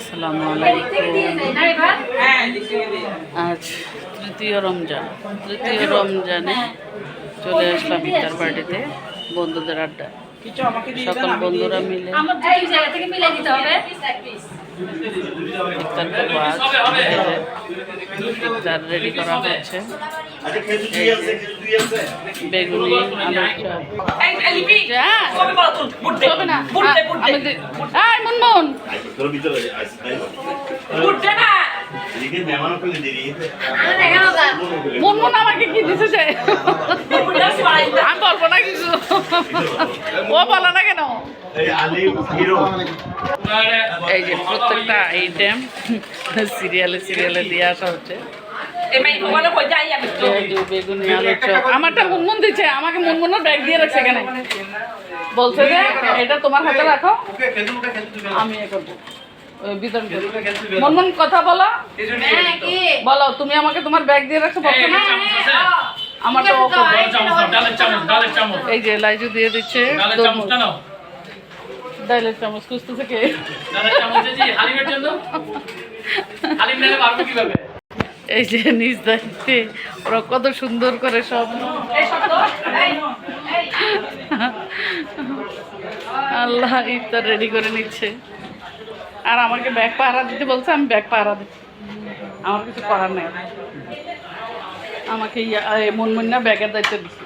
আসসালামু আলাইকুম। আজ তৃতীয় রমজান। তৃতীয় রমজানে চলে আসলাম ইফতার পার্টিতে বন্ধুদের আড্ডা। সকল বন্ধুরা মিলে। ইফতার করব আজ। ইফতার রেডি করা হচ্ছে বেগুনি আলুর চপ। না? আমাকে কি দিছে যে আমি বলব না কিছু। ও বলো না কেন? এই যে প্রত্যেকটা আইটেম সিরিয়ালে সিরিয়ালে দিয়ে আসা হচ্ছে। আমারটা মুনমুন দিচ্ছে আমাকে মুনমুনের ব্যাগ দিয়ে রাখছে এখানে। বলছে যে এটা তোমার হাতে রাখো। আমি এ করব। মুনমুন কথা বলো। হ্যাঁ বলো তুমি আমাকে তোমার ব্যাগ দিয়ে রাখছো বলছো না ডালের চামচ এই যে লাইজু দিয়ে দিচ্ছে ডালের চামচ খুঁজতেছে কে? এই যে নিজ দায়িত্বে। ওরা কত সুন্দর করে সব আল্লাহ ইফতার রেডি করে নিচ্ছে। আর আমাকে ব্যাগ পাহারা দিতে বলছে আমি ব্যাগ পাহারা দিই। আমার কিছু করার নেই। আমাকে ইয়া- এ, মনমন্যা ব্যাগের দায়িত্ব দিচ্ছে।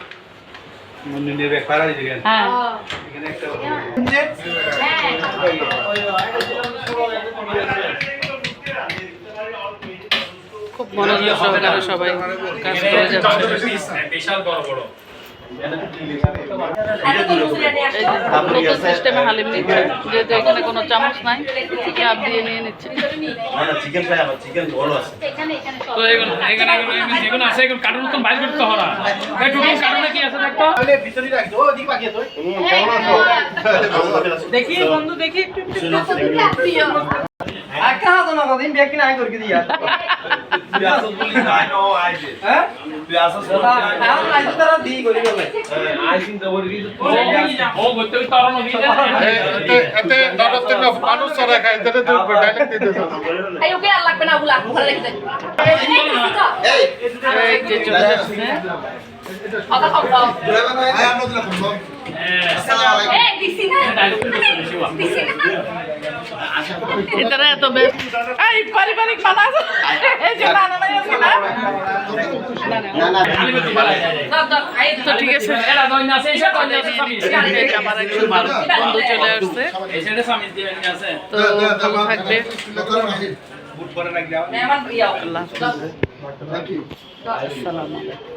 হ্যাঁ। খুব মনোযোগ সহকারে সবাই কাজ করে যাচ্ছে। সিস্টেমে হালিম নিচ্ছে। যেহেতু এখানে কোনো চামচ নাই চাপ দিয়ে নিয়ে নিচ্ছে। চিকেন ফ্রাই আবার চিকেন বড় আছে। এখানে এখানে সব তো এখানে এগুলো এগুলো যেগুলো আছে এগুলো কার্টুন মতন বাইর করতে হরা এই টুকু কার্টুনে কি আছে দেখো দেখি বন্ধু দেখি একটু ও বলতে বলতে আরও নদী এতে নরতের মানুষ চড়া খায় তাহলে তো ডাইরেক্ট দিতেছে এই ওকে আর লাগবে না ওগুলা ভালো রেখে দেন এই যে চলে আসছে কথা কথা এই দিছি না দিছি না এটারা এত এই পারিবারিক মানা এই যে না তো ঠিক আছে না? আছে আমার একজন বন্ধু চলে আসছে তো ভালো থাকবে। আল্লাহ আসসালামু আলাইকুম।